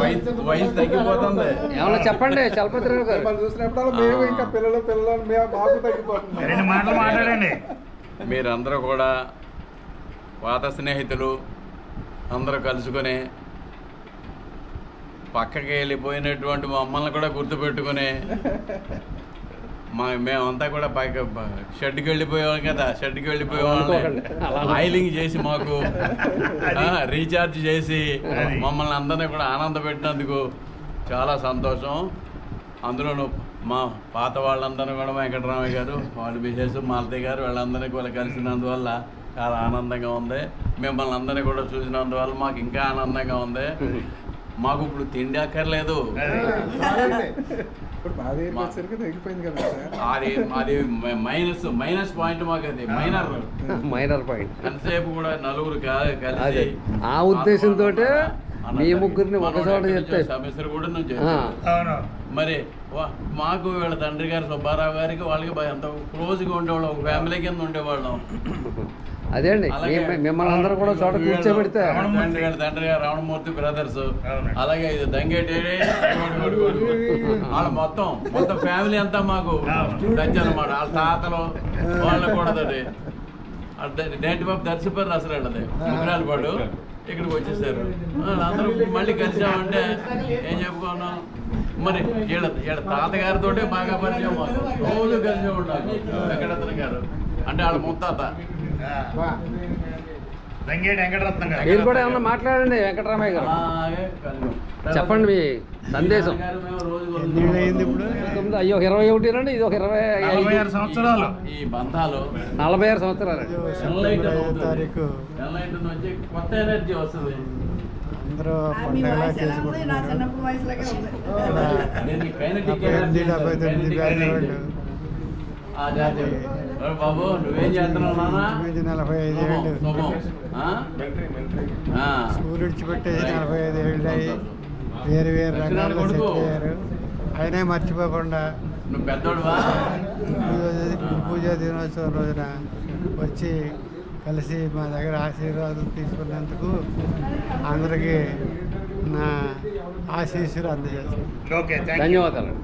వయసు వయసు తగ్గిపోతుంది. ఏమన్నా చెప్పండి చలపతిరావు గారు. చూసినప్పుడు మేము ఇంకా పిల్లలు పిల్లలు మేము మాకు తగ్గిపోతున్నాం. రెండు మాటలు మాట్లాడండి. మీరందరూ కూడా పాత స్నేహితులు అందరూ కలుసుకొని పక్కకి వెళ్ళిపోయినటువంటి మమ్మల్ని కూడా గుర్తుపెట్టుకుని మా మేమంతా కూడా పక్క షెడ్కి వెళ్ళిపోయాం కదా షెడ్కి వెళ్ళిపోయాం ఆయిలింగ్ చేసి మాకు రీఛార్జ్ చేసి మమ్మల్ని అందరినీ కూడా ఆనంద పెట్టినందుకు చాలా సంతోషం. అందులోనూ మా పాత వాళ్ళందరూ కూడా వెంకటరామయ్య గారు వాళ్ళు విశేషం మాలతయ్య గారు వీళ్ళందరినీ కూడా కలిసినందువల్ల చాలా ఆనందంగా ఉంది. మిమ్మల్ని అందరినీ కూడా చూసినందువల్ల మాకు ఇంకా ఆనందంగా ఉంది. మాకు ఇప్పుడు తిండి అక్కర్లేదు. అది అది మైనస్ మైనస్ పాయింట్ మాకు అది మైనర్. Minor point. ఎంతసేపు కూడా నలుగురు. కలిసి ఆ ఉద్దేశంతోటే అన్న మీ. ముగ్గురిని ఒక చోట చెప్తే. కూడా మరి మాకు వీళ్ళ తండ్రి గారు సుబ్బారావు గారికి వాళ్ళకి ఎంత క్లోజ్గా ఉండేవాళ్ళం ఒక ఫ్యామిలీ కింద ఉండేవాళ్ళం. అదే అండి మిమ్మల్ని అందరూ కూడా చోట కూర్చోబెడితే తండ్రి గారు తండ్రి గారు రావణమూర్తి బ్రదర్స్. అలాగే ఇది దంగేటి వాళ్ళ మొత్తం మొత్తం ఫ్యామిలీ అంతా మాకు. టచ్ అనమాట వాళ్ళ తాతలు వాళ్ళు కూడా నేటి బాబు దర్శిపోయారు అసలు వాళ్ళది ముగ్గురాలు పాడు ఇక్కడికి వచ్చేసారు. అందరూ మళ్ళీ కలిసామంటే ఏం చెప్పుకున్నాం? మరి వీళ్ళ వీళ్ళ తాతగారితో బాగా పరిచయం. రోజు కలిసి ఉండాలి. వెంకటరత్న గారు. అంటే వాళ్ళ ముత్తాత. దంగేటి వెంకటరత్నం గారు. మీరు కూడా ఏమన్నా మాట్లాడండి వెంకటరామయ్య గారు. చెప్పండి మీ సందేశం? తొమ్మిది అయ్యో ఇరవై ఒకటి రండి ఇది ఒక ఇరవై నలభై ఆరు సంవత్సరాలు. ఈ బంధాలు నలభై ఆరు సంవత్సరాలు. తారీఖు. నుంచి కొత్త ఎనర్జీ వస్తుంది. అందరూ పండగలా చేసుకుంటున్నారు. డెబ్బై ఎనిమిది డెబ్బై తొమ్మిది బాబు నువ్వేం చేస్తున్నావు నలభై ఐదు ఏళ్ళు. స్కూల్ విడిచిపెట్టేసి నలభై ఐదు ఏళ్ళు అయ్యి వేరు వేరు రంగాల్లో అయినా మర్చిపోకుండా నువ్వు పెద్దోడువా? పూజ- గురు పూజ దినోత్సవం రోజున వచ్చి కలిసి మా దగ్గర ఆశీర్వాదం తీసుకున్నందుకు అందరికీ నా ఆశీస్సులు అందజేస్తాను. ఓకే ధన్యవాదాలు